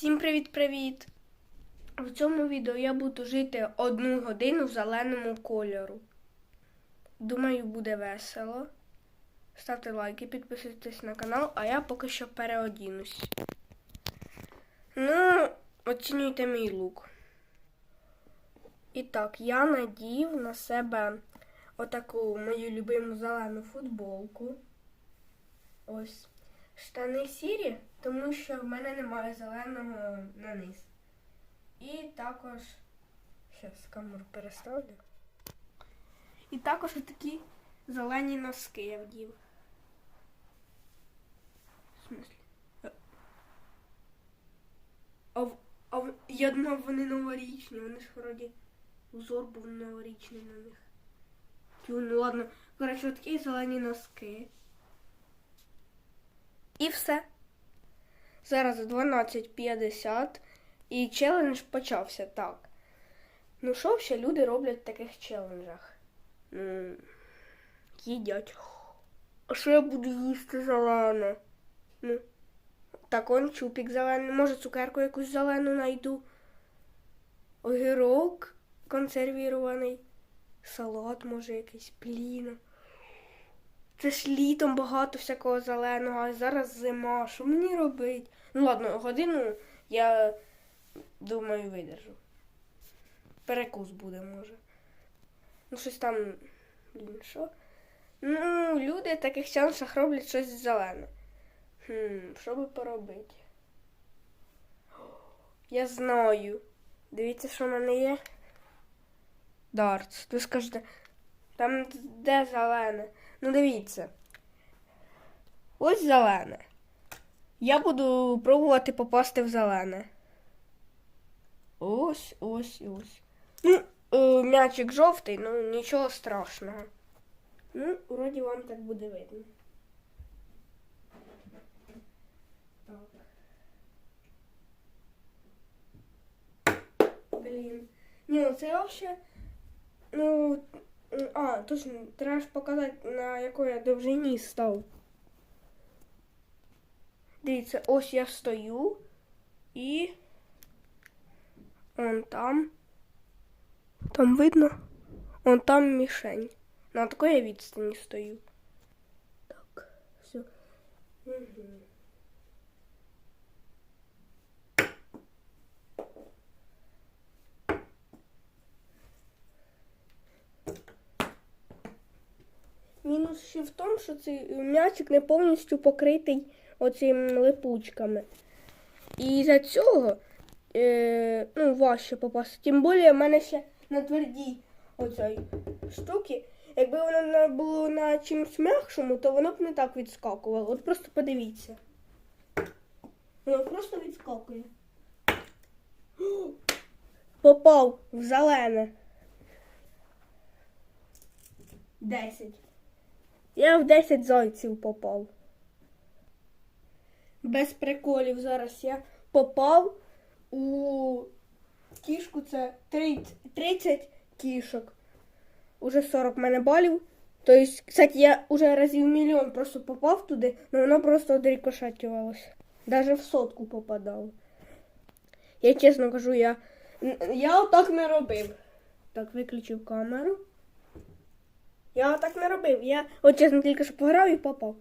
Всім привіт-привіт! В цьому відео я буду жити одну годину в зеленому кольору. Думаю, буде весело. Ставте лайки, підписуйтесь на канал, а я поки що переодінусь. Ну, оцінюйте мій лук. І так, я надів на себе отаку мою любиму зелену футболку. Ось. Штани сірі, тому що в мене немає зеленого на низ. І також. Зараз камеру переставлю. І також такі зелені носки я вдів. В смислі? А, а я думав, вони новорічні, вони ж вроді узор був новорічний на них. Ну ладно. Коротше, такі зелені носки. І все. Зараз 12.50 і челендж почався так. Ну, що ще люди роблять в таких челенджах? Їдять. А що я буду їсти зелене? Ну, так он чупік зелений. Може, цукерку якусь зелену найду. Огірок консервірований. Салат, може, якийсь пліна. Це ж літом багато всякого зеленого, а зараз зима. Що мені робити? Ну ладно, годину я думаю видержу. Перекус буде, може. Ну, щось там. Що? Ну, люди в таких челенджах роблять щось зелене. Хм, що би поробити? Я знаю. Дивіться, що в мене є. Дартс. Ви скажете, там де зелене? Ну дивіться. Ось зелене. Я буду пробувати попасти в зелене. Ось, ось, ось. Ну, е, м'ячик жовтий, ну нічого страшного. Ну, вроді вам так буде видно. Так. Блін. Ні, ну це вообще. Ну, а, точно, треба ж показати, на якої я довжині став. Дивіться, ось я стою і он там. Там видно? Он там мішень. На такої я відстані стою. Так, все. Угу. Мінус ще в тому, що цей м'ячик не повністю покритий оцими липучками. І за цього е, ну, важче попасти. Тим більше в мене ще на твердій оцій штуки. Якби воно було на чимось м'якшому, то воно б не так відскакувало. От просто подивіться. Воно просто відскакує. Попав в зелене. Десять. Я в 10 зайців попав. Без приколів зараз я попав у кішку це 30, 30 кішок. Уже 40 в мене балів. Тобто, кстати, я уже разів мільйон просто попав туди, але воно просто одрикошатювалося. Даже в сотку попадало. Я чесно кажу, я, я отак не робив. Так, виключив камеру. Я так не робив. Я от чесно тільки що пограв і попав.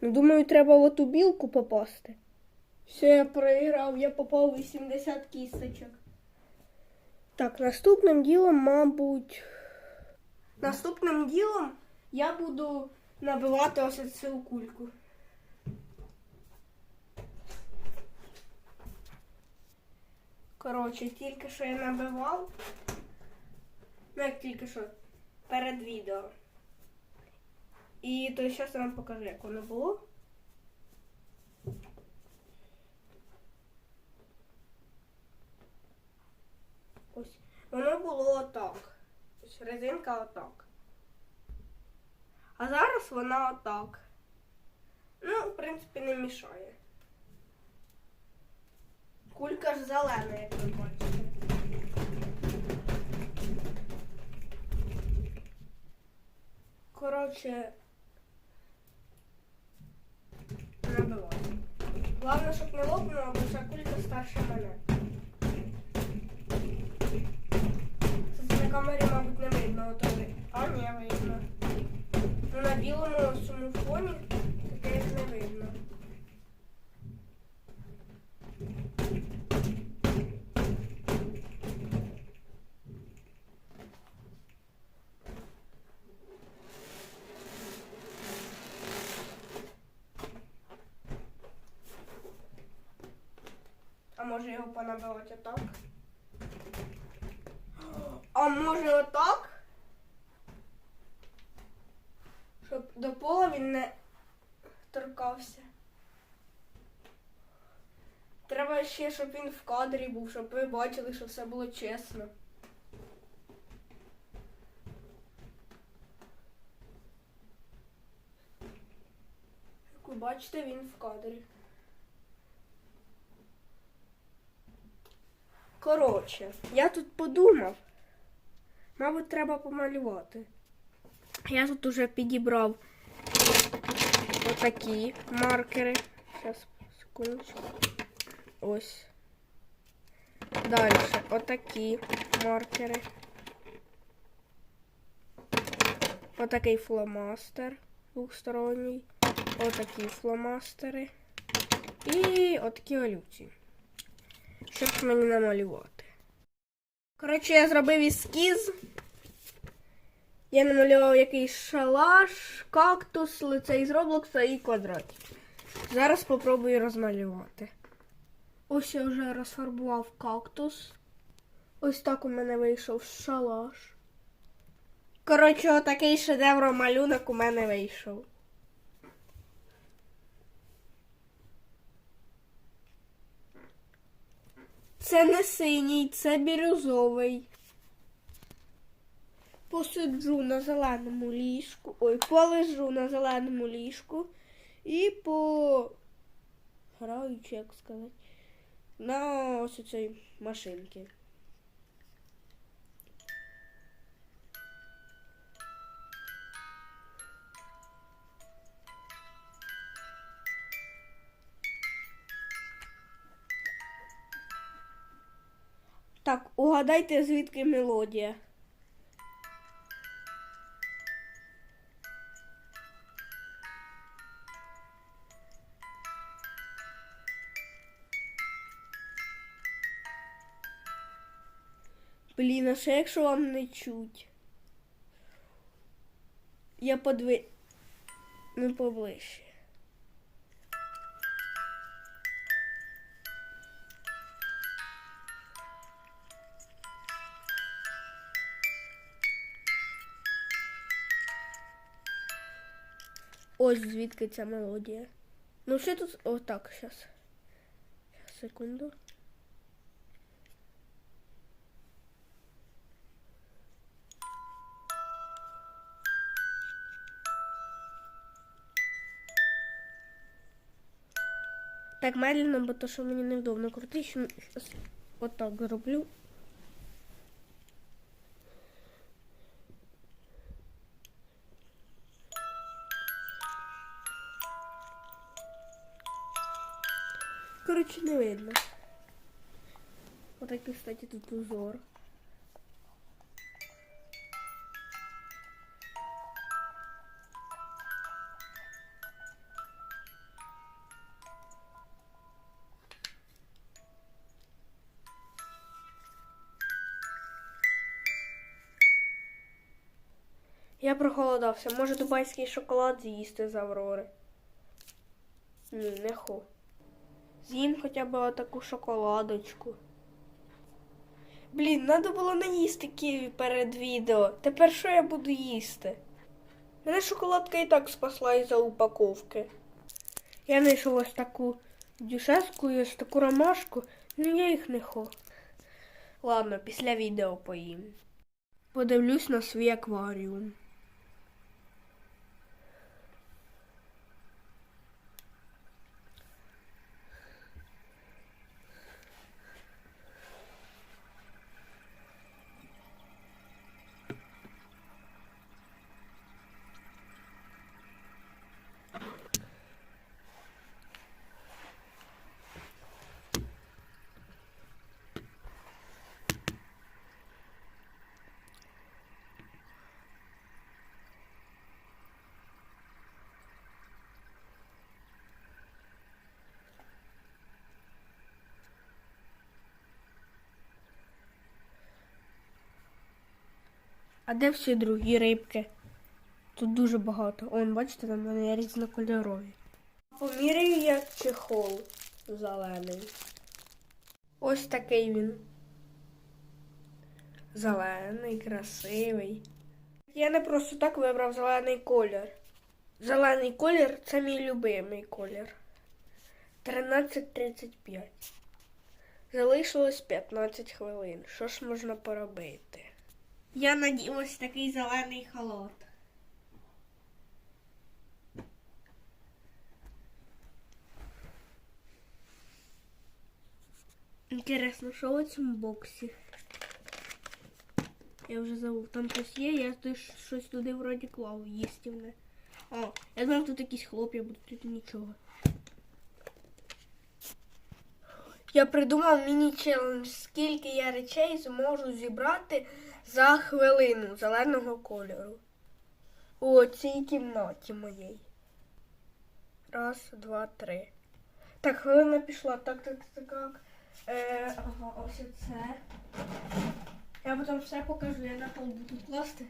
Ну, думаю, треба в оту білку попасти. Все, я проіграв, я попав 80 кісточок. Так, наступним ділом, мабуть. Наступним ділом я буду набивати ось цю кульку. Коротше, тільки що я набивав. Ну, як тільки що перед відео. І то зараз я вам покажу, як воно було. Ось. Воно було отак. Ось резинка отак. А зараз вона отак. Ну, в принципі, не мішає. Кулька ж зелена, як ви бачите. коротше, пробиваю. Главное, чтобы не лопнуло, бо ця кулька старше мене. Це на камері, мабуть, не видно, а то. А не видно. Но На білому сумму фоні. Його понабивати отак. А може отак? Щоб до пола він не торкався. Треба ще, щоб він в кадрі був, щоб ви бачили, що все було чесно. Як ви бачите, він в кадрі. Коротше, я тут подумав. Мабуть, треба помалювати. Я тут уже підібрав отакі маркери. Зараз, секундочку. Ось. Далі отакі маркери. Отакий фломастер двохсторонній. Отакі фломастери. І отакі олівці. Щоб мені намалювати. Коротше, я зробив ескіз. Я намалював якийсь шалаш, кактус, лице із Роблокса і квадратик. Зараз спробую розмалювати. Ось я вже розфарбував кактус. Ось так у мене вийшов шалаш. Коротше, отакий шедевр малюнок у мене вийшов. Це не синій, це бірюзовий. Посиджу на зеленому ліжку. Ой, полежу на зеленому ліжку і по граю, чи як сказати, на ось цій машинці. Угадайте, звідки мелодія. Блін, а ще якщо вам не чуть. Я подви... Ну, поближче. Ось звідки ця мелодія. Ну, ще тут. О, так, зараз. Секунду. Так, медленно, бо то, що мені невдобно крутити. Щас отак зроблю. Кстати, тут узор. Я проголодався. Може дубайський шоколад з'їсти з Аврори? Ні, не хо. З'їм хоча б таку шоколадочку. Блін, треба було не їсти ківі перед відео. Тепер що я буду їсти? Мене шоколадка і так спасла із-за упаковки. Я знайшов ось таку дюшеску і ось таку ромашку, ну я їх не хо. Ладно, після відео поїм. Подивлюсь на свій акваріум. А де всі другі рибки? Тут дуже багато. Он, бачите, там вони різнокольорові. Поміряю я чехол зелений. Ось такий він. Зелений, красивий. Я не просто так вибрав зелений колір. Зелений колір це мій любимий колір. 13.35. Залишилось 15 хвилин. Що ж можна поробити? Я надів ось такий зелений халат. Інтересно, що у цьому боксі? Я вже забув. Там щось є, я щось туди вроді клав їстівне. А, я знав, тут якісь хлоп'я будуть, тут нічого. Я придумав міні-челендж, скільки я речей зможу зібрати за хвилину зеленого кольору. У цій кімнаті моєї. Раз, два, три. Так, хвилина пішла. Так, так, так, так. Е, ага, ось це. Я потім все покажу, я на пол буду класти.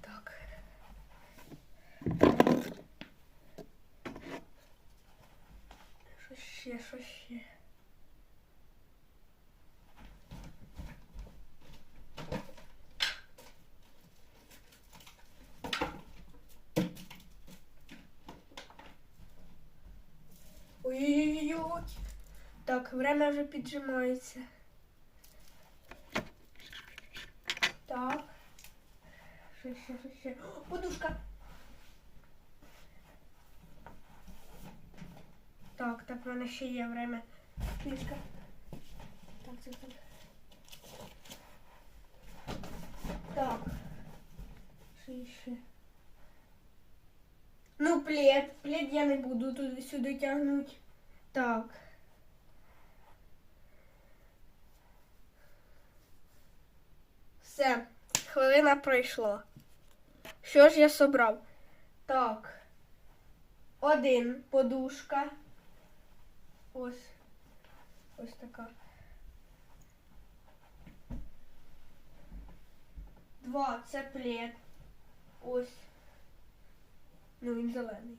Так. Що ще, що ще? Ой-ой-ой. Так, время вже піджимається. Так. Ще, ще? О, подушка. Так, так, в мене ще є время. Книжка. Так, це так. Так. Що ще? Ну, плед. Плед я не буду туди-сюди тягнути. Так. Все, хвилина пройшла. Що ж я собрав? Так. Один подушка. Ось. Ось така. Два це плед. Ось. Ну, він зелений.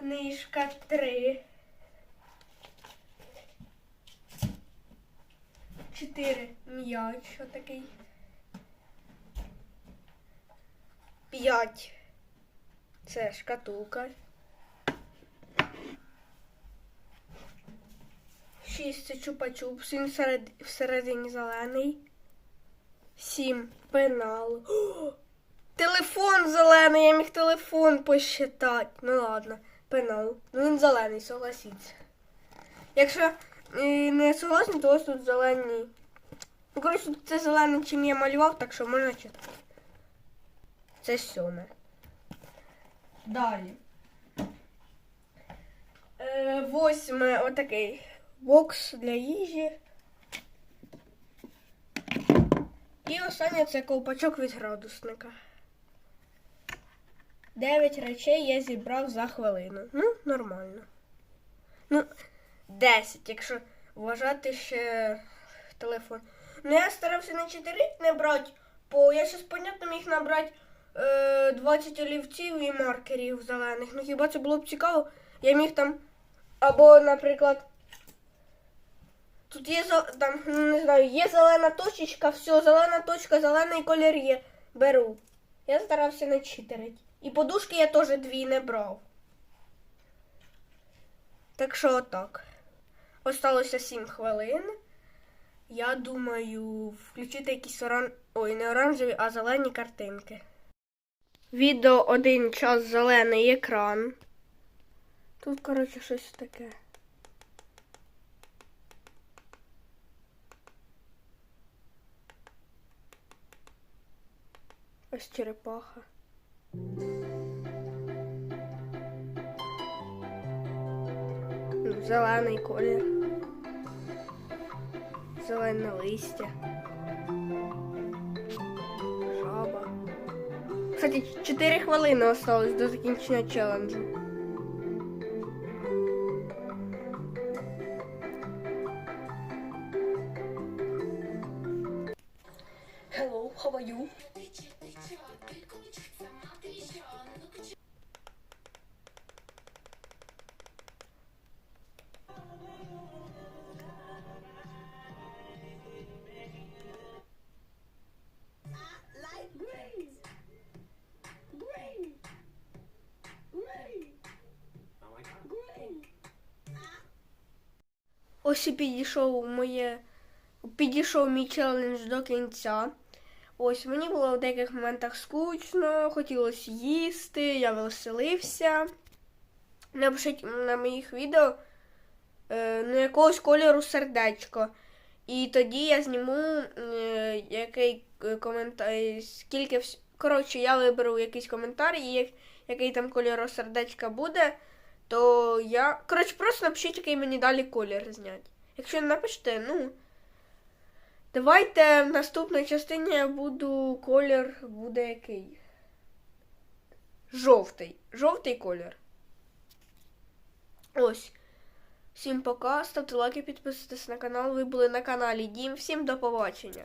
Книжка три. Чотири м'яч отакий. П'ять. Це шкатулка. Шість це чупа-чупс. Він всеред... всередині зелений. Сім пенал. О! Телефон зелений, я міг телефон посчитати. Ну ладно, пенал. Ну він зелений, согласіться. Якщо е, не согласні, то ось тут зелені. Ну, коротше, тут це зелене, чим я малював, так що можна читати. Це сьоме. Далі. Е, восьме отакий бокс для їжі. І останнє це ковпачок від градусника. Дев'ять речей я зібрав за хвилину. Ну, нормально. Ну, 10, якщо вважати ще телефон. Ну, я старався не 4 не брати, бо я щось, понятно, міг набрати е, 20 олівців і маркерів зелених. Ну хіба це було б цікаво? Я міг там. Або, наприклад, тут є там, ну, не знаю, є зелена точечка, все, зелена точка, зелений колір є. Беру. Я старався не читерити. І подушки я теж дві не брав. Так що отак. Осталося 7 хвилин. Я думаю, включити якісь оран... Ой, не оранжеві, а зелені картинки. Відео один час зелений екран. Тут, коротше, щось таке. Ось черепаха. Зелений колір. Зелене листя. Жаба. Кстати, 4 хвилини осталось до закінчення челенджу. Ось і підійшов моє. Підійшов мій челендж до кінця. Ось мені було в деяких моментах скучно, хотілося їсти, я веселився. Напишіть на моїх відео е, ну, якогось кольору сердечко. І тоді я зніму е, який е, коментар, скільки вс... Коротше, я виберу якийсь коментар, і як... який там кольору сердечка буде, то я. Коротше, просто напишіть, який мені далі колір зняти. Якщо не напишете, ну. Давайте в наступній частині я буду колір буде який. Жовтий. Жовтий колір. Ось. Всім пока. Ставте лайки, підписуйтесь на канал. Ви були на каналі Дім. Всім до побачення.